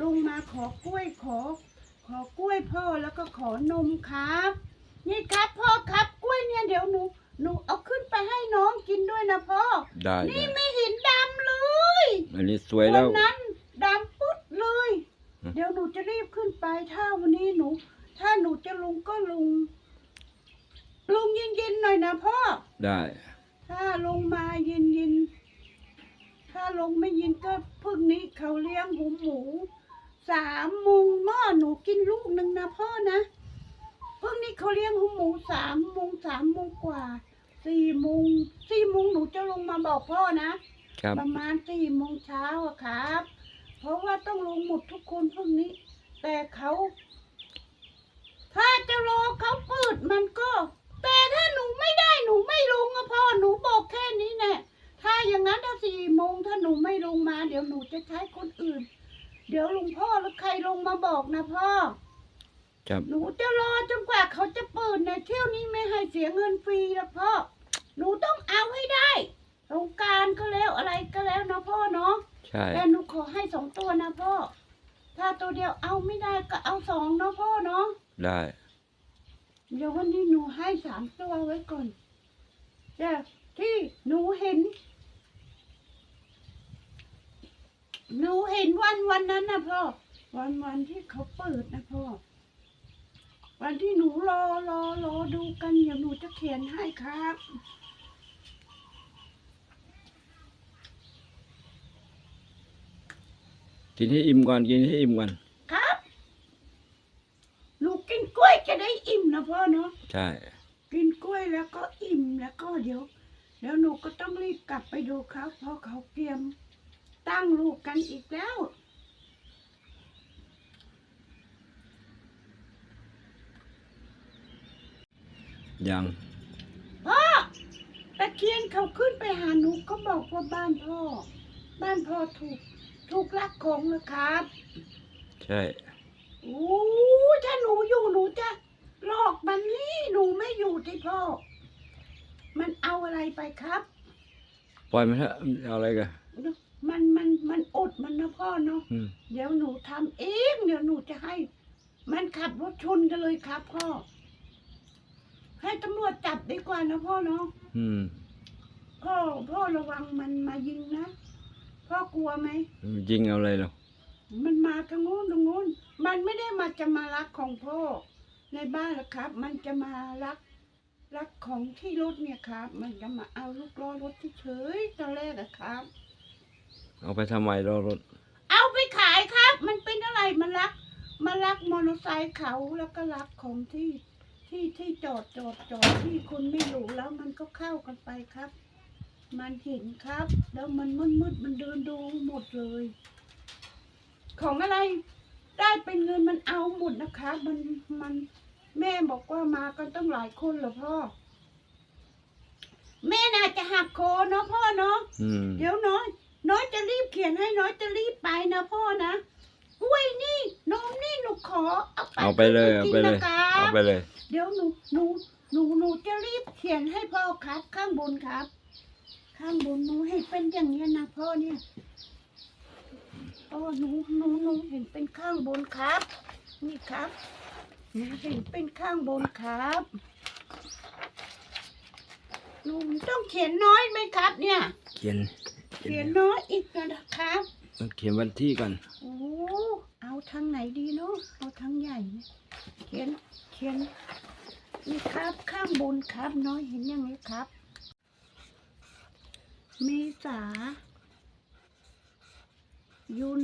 ลุงมาขอกล้วยขอ ขอกล้วยพ่อแล้วก็ขอนมครับ นี่ครับพ่อครับกล้วยเนี่ยเดี๋ยวหนูหนูเอาขึ้นไปให้น้องกินด้วยนะพ่อ ได้นี่ได้ไม่เห็นดำเลยอันนี้สวยแล้วนนั้นดำปุ๊ดเลยอืมเดี๋ยวหนูจะรีบขึ้นไปถ้าวันนี้หนู ถ้าหนูจะลงก็ลงลงเย็นๆหน่อยนะพ่อ ได้ ถ้าลงมาเย็นๆ ถ้าลงไม่เย็นก็พึ่งนี้เขาเลี้ยงหูหมู สามโมงหม้อหนูกินลูกหนึ่งนะพ่อนะพึ่งนี้เขาเลี้ยงหูหมูสามโมงสามโมงกว่าสี่โมงสี่โมงหนูจะลงมาบอกพ่อนะครับ ประมาณสี่โมงเช้าอะครับ เพราะว่าต้องลงหมดทุกคนพรุ่งนี้ แต่เขา ถ้าจะรอเขาเปิดมันก็ แต่ถ้าหนูไม่ได้หนู บอกนะพ่อ ครับ หนูจะรอจนกว่าเขาจะเปิดนะเที่ยวนี้ไม่ให้เสียเงินฟรีนะพ่อ หนูต้องเอาให้ได้สงกรารก็แล้วอะไรก็แล้วนะพ่อเนาะ ใช่ แต่หนูขอให้สองตัวนะพ่อ ถ้าตัวเดียวเอาไม่ได้ก็เอาสองนะพ่อเนาะ ได้ เดี๋ยววันนี้หนูให้สามตัวไว้ก่อนแต่ที่หนูเห็น หนูเห็นวันวันนั้นนะพ่อ วันวันที่เขาเปิดนะพ่อ วันที่หนูรอรอรอดูกันเดี๋ยวหนูจะเขียนให้ครับ กินให้อิ่มก่อนกินให้อิ่มก่อนครับ หนูกินกล้วยจะได้อิ่มนะพ่อเนาะ ใช่ กินกล้วยแล้วก็อิ่มแล้วก็เดี๋ยว เดี๋ยวหนูก็ต้องรีบกลับไปดูเขาเพราะเขาเตรียมตั้งลูกกันอีกแล้ว ยังพ่อตะเคียนเขาขึ้นไปหาหนูก็บอกว่าบ้านพ่อ บ้านพ่อถูกถูกลักของนะครับใช่โอ้ถ้าหนูอยู่หนูจะหลอกมันนี่หนูไม่อยู่ที่พ่อ มันเอาอะไรไปครับ ปล่อยมันเถอะเอาอะไรกันมันมันมันอดมันนะพ่อเนาะอืม เดี๋ยวหนูทำเอง เดี๋ยวหนูจะให้ มันขับรถชนกันเลยครับพ่อ ให้ตำรวจจับดีกว่านะพ่อเนาะอืมพ่อพ่อระวังมันมายิงนะพ่อกลัวไหมยิงเอาอะไรหรอมันมาทางโน้นทางโน้นมันไม่ได้มาจะมารักของพ่อ ในบ้านหรอกครับ มันจะมารัก รักของที่รถเนี่ยครับ มันจะมาเอาลูกล้อรถเฉยๆตอนแรกอะครับ เอาไปทำไมรอรถ เอาไปขายครับ มันเป็นอะไรมันรัก มันรักมอเตอร์ไซค์เขาแล้วก็รักของที่ ที่ที่จอดจอดจอดที่คนไม่รู้แล้วมันก็เข้ากันไปครับ มันเห็นครับ แล้วมันมืดมืดๆมันเดินดูหมดเลย ของอะไรได้เป็นเงินมันเอาหมดนะคะ มันมันแม่บอกว่ามากันต้องหลายคนเหรอพ่อ แม่น่าจะหักคอเนาะพ่อเนาะอืมเดี๋ยวน้อย น้อยจะรีบเขียนให้น้อยจะรีบไปนะพ่อนะกล้วยนี่นมนี่หนูขอเอาไปเอาไปเลย เอากินไปเลยนะครับเอาไปเลย เดี๋ยวหนูหนูหนูหนูจะรีบเขียนให้พ่อครับ ข้างบนครับ ข้างบนหนูเห็นเป็นอย่างนี้ยนะพ่อเนี่ยพ่อหนูหนูหนูเห็นเป็นข้างบนครับ นี่ครับหนูเห็นเป็นข้างบนครับหนูต้องเขียนน้อยไหมครับ เนี่ย เขียน เขียนน้อยอีกนะครับต้องเขียนวันที่ก่อนโอ้เอาทางไหนดีเนาะเอาทางใหญ่นะเขียน เขียนนี่ครับข้างบนครับน้อยเห็นยังไงครับ เมษา ยุน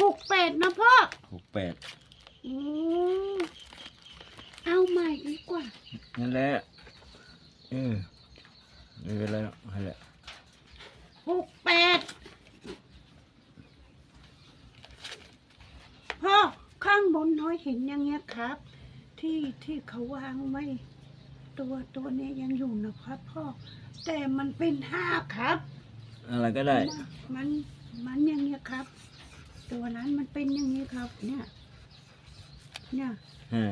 หกแปดนะพ่อหกแปดโอ้เอาใหม่ดีกว่า นั่นแหละเออไม่เป็นไรหรอกนั่นแหละหกแปดพ่อข้าง บนน้อยเห็นอย่างเงี้ยครับ ที่ที่เขาวางไว้ตัวตัวเนี้ยยังอยู่นะครับพ่อ แต่มันเป็นห้าครับ อะไรก็ได้ มันมันอย่างเงี้ยครับ ตัวนั้นมันเป็นอย่างนี้ครับ เนี่ย เนี่ยฮะ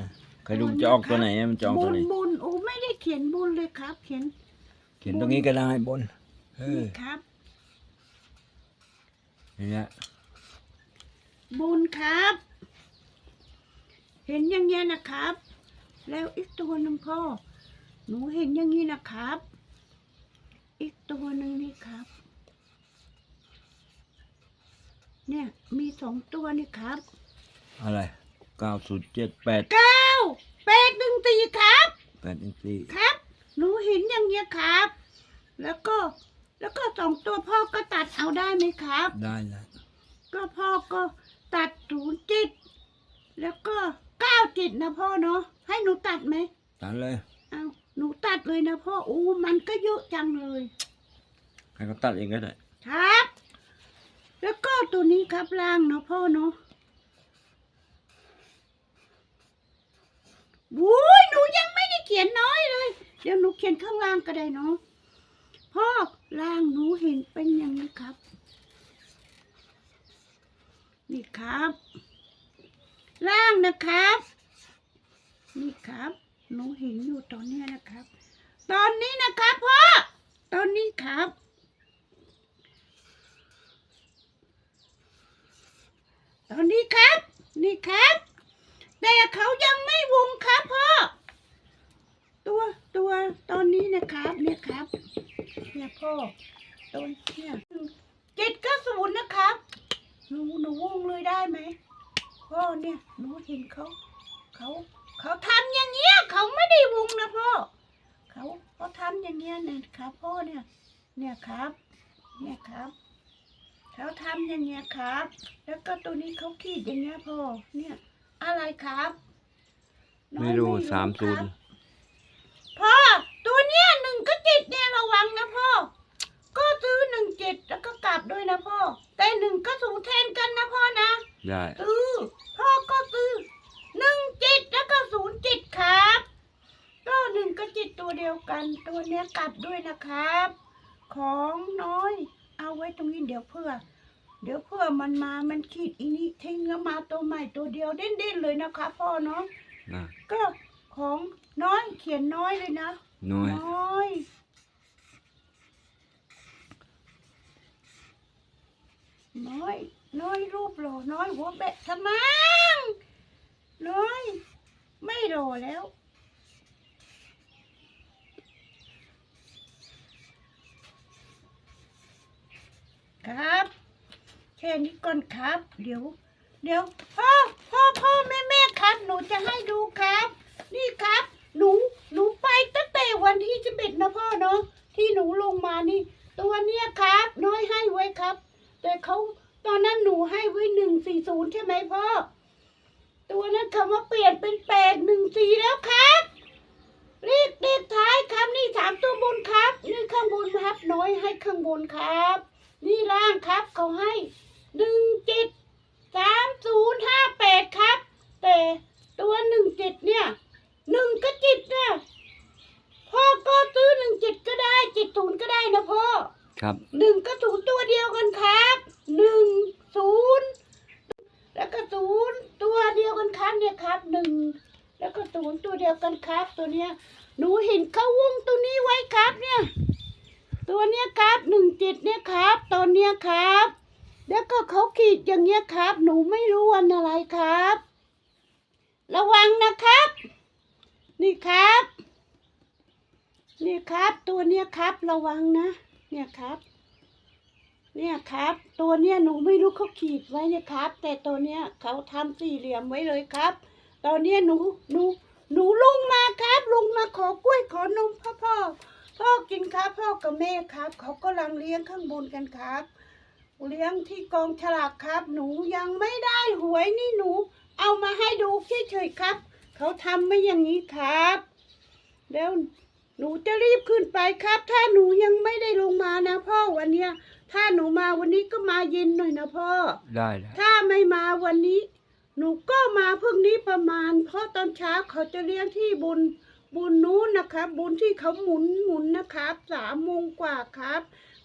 ใครดูจะออกตัวไหนอะมันจะออกบุตัวไหญนบุญโอ้ไม่ได้เขียนบุญเลยครับ เขียนเขียนตรงนี้ก็ได้บนเออนี่ครับเทีเนี้ยบุญครับ เห็นอย่างเงี้ยนะครับ แล้วอีกตัวหนึ่งพ่อ หนูเห็นอย่างนี้นะครับ อีกตัวหนึ่งนี่ครับ เนี่ยมีสองตัวนี่ครับอะไรเก้าศูนย์เจ็ดแปดเก้าแปดหนึ่งสี่ครับแปดอินสี่ครับ หนูเห็นอย่างเงี้ยครับ แล้วก็แล้วก็สองตัวพ่อก็ตัดเอาได้ไหมครับ ได้นะก็พ่อก็ตัดศูนย์จิตแล้วก็ เก้าจิตนะพ่อเนาะให้หนูตัดไหมตัดเลยเอาหนูตัดเลยนะพ่ออู้มันก็เยอะจังเลยให้เขาตัดเองก็ได้ครับ แล้วก็ตัวนี้ครับล่างเนาะพ่อเนาะวุ้ยหนูยังไม่ได้เขียนน้อยเลย เดี๋ยวหนูเขียนข้างล่างก็ได้เนาะพ่อล่างหนูเห็นเป็นอย่างนี้ครับ นี่ครับ ล่างนะครับ นี่ครับหนูเห็นอยู่ตอนนี้นะครับ ตอนนี้นะครับพ่อตอนนี้ครับ ตอนนี้ครับ นี่ครับ แต่เขายังไม่วงครับพ่อตัวตัวตอนนี้นะครับเนี่ยครับเนี่ยพ่อตอนเนี่ยเจ็ดก้าศูนย์นะครับหนูหนูวงเลยได้ไหม พ่อเนี่ยหนูเห็นเขาเขาเขาทำอย่างเงี้ยเขาไม่ได้วงนะพ่อเขาเขาทำอย่างเงี้ยเนี่ยครับพ่อเนี่ยเนี่ยครับ เนี่ยครับเขาทำอย่างเงี้ยครับ แล้วก็ตัวนี้เขาขีดอย่างเงี้ยพ่อเนี่ยอะไรครับน้องไม่รู้คสามศูนรับย์พ่อตัวเนี้ยหนึ่งก็จิตเนี่ยระวังนะพ่อก็ซื้อหนึ่งเจ็ดแล้วก็กลับด้วยนะพ่อแต่หนึ่งก็สูงแทนกันนะพ่อนะ ได้ ซื้อ พ่อก็ซื้อหนึ่งจิตแล้วก็ศูนย์จิตครับก็หนึ่งก็จิตตัวเดียวกัน ตัวเนี้ยกลับด้วยนะครับ ของน้อย เอาไว้ตรงนี้เดี๋ยวเพื่อ เดี๋ยวเพื่อมันมามันขีดอีนี้ทิ้งแล้วมาตัวใหม่ตัวเดียวเด่นๆเลยนะคะพ่อเนาะนะก็ของน้อยเขียนน้อยเลยนะ น้อยน้อยน้อย น้อยรูปหล่อน้อยหัวแบะสมังน้อย ไม่หล่อแล้ว ครับ แค่นี้ก่อนครับ เดี๋ยว เดี๋ยวพ่อพ่อพ่อแม่แม่ครับ หนูจะให้ดูครับ นี่ครับ หนูหนูไปตั้งแต่วันที่จะเบ็ดนะพ่อเนาะที่หนูลงมานี่ ตัวเนี้ยครับ น้อยให้ไว้ครับ แต่เขา ตอนนั้นหนูให้ไว้หนึ่งสี่ศูนย์ใช่ไหมพ่อ ตัวนั้นคำว่าเปลี่ยนเป็นแปดหนึ่งสี่แล้วครับเลขเลขท้ายครับนี่สามตัวบนครับ นี่ข้างบนครับ น้อยให้ข้างบนครับ นี่ล่างครับเขาให้หนึ่งเจ็ดสามศูนย์ห้าแปดครับ แต่ตัวหนึ่งเจ็ดเนี่ยหนึ่งก็จิตเนี่ยพ่อก็ซื้อหนึ่งเจ็ดก็ได้เจ็ดศูนย์ก็ได้นะพ่อ ครับหนึ่งก็ศูนย์ตัวเดียวกันครับ หนึ่งศูนย์แล้วก็ศูนย์ตัวเดียวกันครับเนี่ยครับหนึ่งแล้วก็ศูนย์ตัวเดียวกันครับ ตัวเนี้ยหนูเห็นเขาวงตัวนี้ไว้ครับเนี่ย ตัวเนี้ยครับหนึ่งเจ็ดเนี่ยครับ ตอนเนี้ยครับ แล้วก็เขาขีดอย่างเงี้ยครับ หนูไม่รู้วันอะไรครับ ระวังนะครับ นี่ครับ นี่ครับ ตัวเนี้ยครับ ระวังนะ เนี่ยครับ เนี่ยครับ ตัวเนี้ยหนูไม่รู้เขาขีดไว้เนี่ยครับ แต่ตัวเนี้ยเขาทำสี่เหลี่ยมไว้เลยครับ ตอนเนี้ยหนูหนูหนูลุงมาครับ ลุงมาขอกล้วยขอนมพ่อพ่อพ่อกินครับพ่อกับแม่ครับ เขากำลังเลี้ยงข้างบนกันครับ เลี้ยงที่กองฉลากครับ หนูยังไม่ได้หวยนี่หนู เอามาให้ดูเฉยๆครับ เขาทำไม่อย่างนี้ครับ แล้วหนูจะรีบขึ้นไปครับ ถ้าหนูยังไม่ได้ลงมานะพ่อวันเนี้ย ถ้าหนูมาวันนี้ก็มาเย็นหน่อยนะพ่อ ได้ได้ถ้าไม่มาวันนี้ หนูก็มาเพิ่งนี้ประมาณ เพราะตอนเช้าเขาจะเลี้ยงที่บุญบุญนู้นนะครับ บุญที่เขาหมุนหมุนนะครับสามโมงกว่าครับ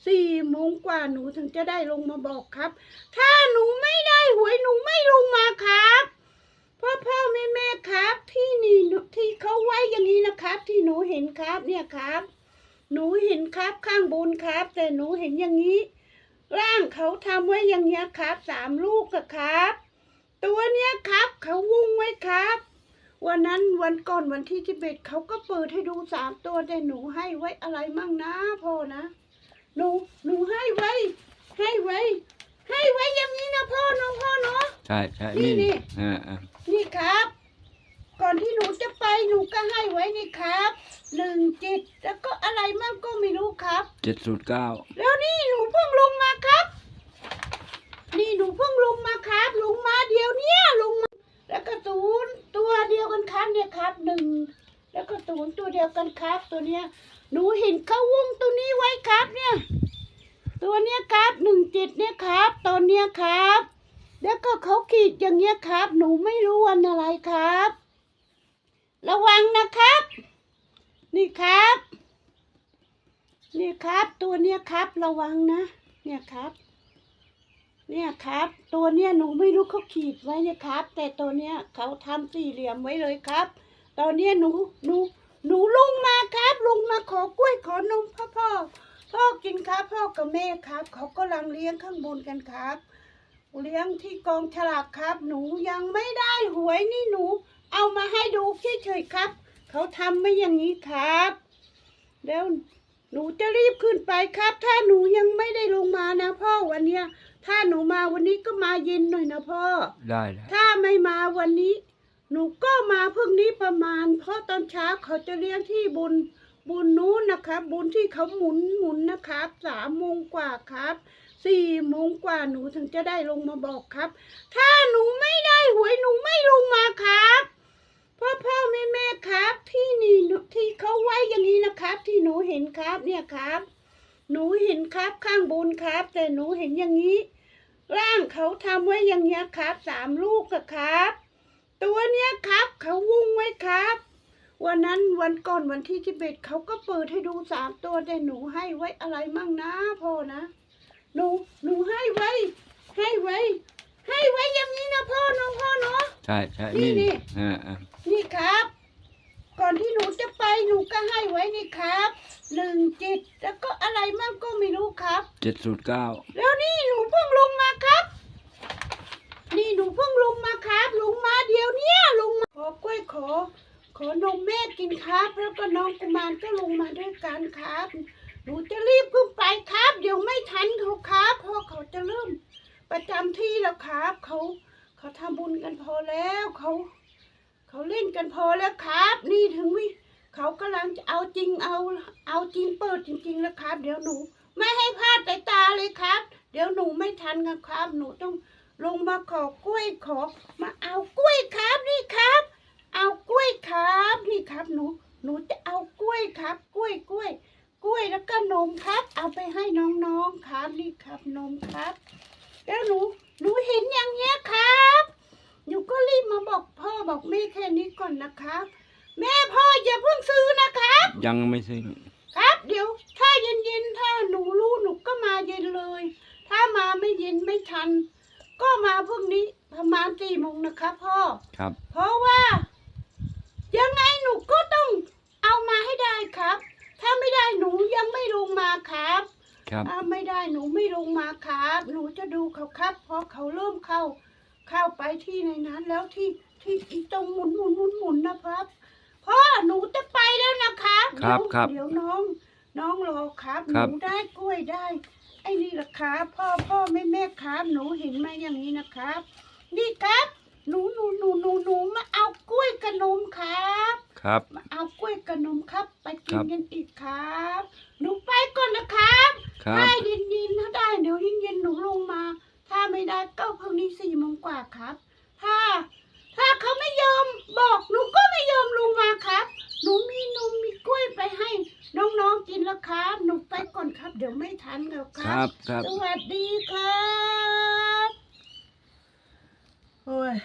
สี่โมงกว่าหนูถึงจะได้ลงมาบอกครับ ถ้าหนูไม่ได้หวยหนูไม่ลงมาครับพ่อพ่อแม่แม่ครับ ที่นี่หนูที่เขาไว้อย่างนี้นะครับ ที่หนูเห็นครับเนี่ยครับ หนูเห็นครับข้างบนครับ แต่หนูเห็นอย่างนี้ ร่างเขาทำไว้อย่างเงี้ยครับสามลูกอะครับ ตัวเนี้ยครับเขาวุ้งไว้ครับ วันนั้นวันก่อนวันที่ที่เบ็ดเขาก็เปิดให้ดูสามตัวแต่หนูให้ไว้อะไรมั่งนะพ่อนะหนูหนูให้ไว้ ให้ไว้ ให้ไว้อย่างนี้นะพ่อเน้องพ่อเนาะใช่ใช่นี่นี่นี่อ่าอ่านี่ครับ ก่อนที่หนูจะไปหนูก็ให้ไว้นี่ครับหนึ่งจิตแล้วก็อะไรมั่งก็ไม่รู้ครับ เจ็ดศูนย์เก้าแล้วนี่หนูเพิ่งลงมาครับ นี่หนูเพิ่งลงมาครับลงมาเดียวเนี้ยลงมาแล้วก็ศูนย์ตัวเดียวกันครับเนี่ยครับหนึ่งแล้วก็ศูนย์ตัวเดียวกันครับ ตัวเนี้ยหนูเห็นเขาวงตัวนี้ไว้ครับเนี่ย ตัวเนี้ยครับหนึ่งจิตเนี่ยครับ ตอนเนี้ยครับ แล้วก็เขาขีดอย่างเงี้ยครับ หนูไม่รู้วันอะไรครับ ระวังนะครับ นี่ครับ นี่ครับ ตัวเนี้ยครับระวังนะ เนี่ยครับ เนี่ยครับ ตัวเนี้ยหนูไม่รู้เขาขีดไว้เนี่ยครับ แต่ตัวเนี้ยเขาทำสี่เหลี่ยมไว้เลยครับ ตอนเนี้ยหนูหนูหนูลงมาครับลงมาขอกล้วยขอนมพ่อพ่อพ่อกินครับ พ่อกับแม่ครับ เขากำลังเลี้ยงข้างบนกันครับ เลี้ยงที่กองฉลากครับ หนูยังไม่ได้หวยนี่หนู เอามาให้ดูเฉยๆครับ เขาทำไม่อย่างนี้ครับ แล้วหนูจะรีบขึ้นไปครับ ถ้าหนูยังไม่ได้ลงมานะพ่อวันเนี้ย ถ้าหนูมาวันนี้ก็มาเย็นหน่อยนะพ่อ ได้ได้ถ้าไม่มาวันนี้ หนูก็มาเพิ่งนี้ประมาณ เพราะตอนเช้าเขาจะเลี้ยงที่บุญบุญนู้นนะครับ บุญที่เขาหมุนหมุนนะครับสามโมงกว่าครับสี่โมงกว่าหนูถึงจะได้ลงมาบอกครับ ถ้าหนูไม่ได้หวยหนูไม่ลงมาครับ พ่อพ่อแม่แม่ครับ ที่นี่หนูที่เขาไว้อย่างนี้นะครับ ที่หนูเห็นครับเนี่ยครับ หนูเห็นครับข้างบนครับ แต่หนูเห็นอย่างนี้ ร่างเขาทำไว้อย่างเงี้ยครับสามลูกอะครับ ตัวเนี้ยครับเขาวุ้งไว้ครับ วันนั้นวันก่อนวันที่ที่เบ็ดเขาก็เปิดให้ดูสามตัวแต่หนูให้ไว้อะไรมั่งนะพ่อนะหนูหนูให้ไว้ ให้ไว้ ให้ไว้อย่างนี้นะพ่อเน้องพ่อเนาะใช่ใช่นี่นี่นี่อ่าอ่า นี่ครับ ก่อนที่หนูจะไปหนูก็ให้ไว้นี่ครับหนึ่งจิตแล้วก็อะไรมั่งก็ไม่รู้ครับ เจ็ดศูนย์เก้าแล้วนี่หนูเพิ่งลงมาครับ นี่หนูเพิ่งลงมาครับลงมาเดียวเนี้ยลงมาขอกล้วยขอ ขอนมแม่กินครับ แล้วก็น้องกุมารก็ลงมาด้วยกันครับ หนูจะรีบขึ้นไปครับ เดี๋ยวไม่ทันเขาครับเพราะเขาจะเริ่มประจำที่แล้วครับ เขาเขาทำบุญกันพอแล้วเขา เขาเล่นกันพอแล้วครับ นี่ถึงวิเขากำลังจะเอาจริงเอาเอาจริงเปิดจริงๆแล้วครับ เดี๋ยวหนู ไม่ให้พลาดสายตาเลยครับ เดี๋ยวหนูไม่ทันครับครับ หนูต้องลงมาขอกล้วยขอ มาเอากล้วยครับนี่ครับ เอากล้วยครับนี่ครับหนูหนูจะเอากล้วยครับ กล้วยกล้วย กล้วยแล้วก็นมครับ เอาไปให้น้องๆครับนี่ครับนมครับ แล้วหนูหนูเห็นอย่างเงี้ยครับ หนูก็รีบมาบอกพ่อบอกแม่แค่ นี้ก่อนนะครับ แม่พ่ออย่าเพิ่งซื้อนะครับ ยังไม่สิ้นครับ เดี๋ยว ถ้าเย็นๆถ้าหนูรู้หนูก็มาเย็นเลย ถ้ามาไม่เย็นไม่ทัน ก็มาพรุ่งนี้ประมาณสี่โมงนะครับพ่อ ครับ เพราะว่า ยังไงหนูก็ต้องเอามาให้ได้ครับ ถ้าไม่ได้หนูยังไม่ลงมาครับครับถ้าไม่ได้หนูไม่ลงมาครับ หนูจะดูเขาครับเพราะเขาเริ่มเข้า เข้าไปที่ในนั้นแล้วที่ที่ที่ตรงหมุนหมุนหมุนหมุนนะครับ พ่อหนูจะไปแล้วนะครับครับเดี๋ยวครับ เดี๋ยวน้อง น้องรอครับหครันูบได้กล้วยได้ ไอ้นี่แหละครับพ่อพ่อแม่แม่ครับ หนูเห็นมาอย่างนี้นะครับ นี่ครับหนูหนูหนูหนูหนูมาเอากล้วยกับนมครับ ครับ มาเอากล้วยกับนมครับ ไปกิครันบกันอีกครับ หนูไปก่อนนะครับครับถ้าเย็นเย็นๆถ้าได้เดี๋ยวเย็นเย็นๆหนูลงมาถ้า ไม่ได้ก็พรุ่งนี้สี่โมงกว่าครับ ถ้า ถ้าเขาไม่ยอมบอกหนูก็ไม่ยอมลงมาครับหนูมีนมมีกล้วยไปให้น้องๆกินแล้วครับหนูไปก่อนครับ เดี๋ยวไม่ทันแล้วคครัรับ บครับ สวัสดีครับโอ้ย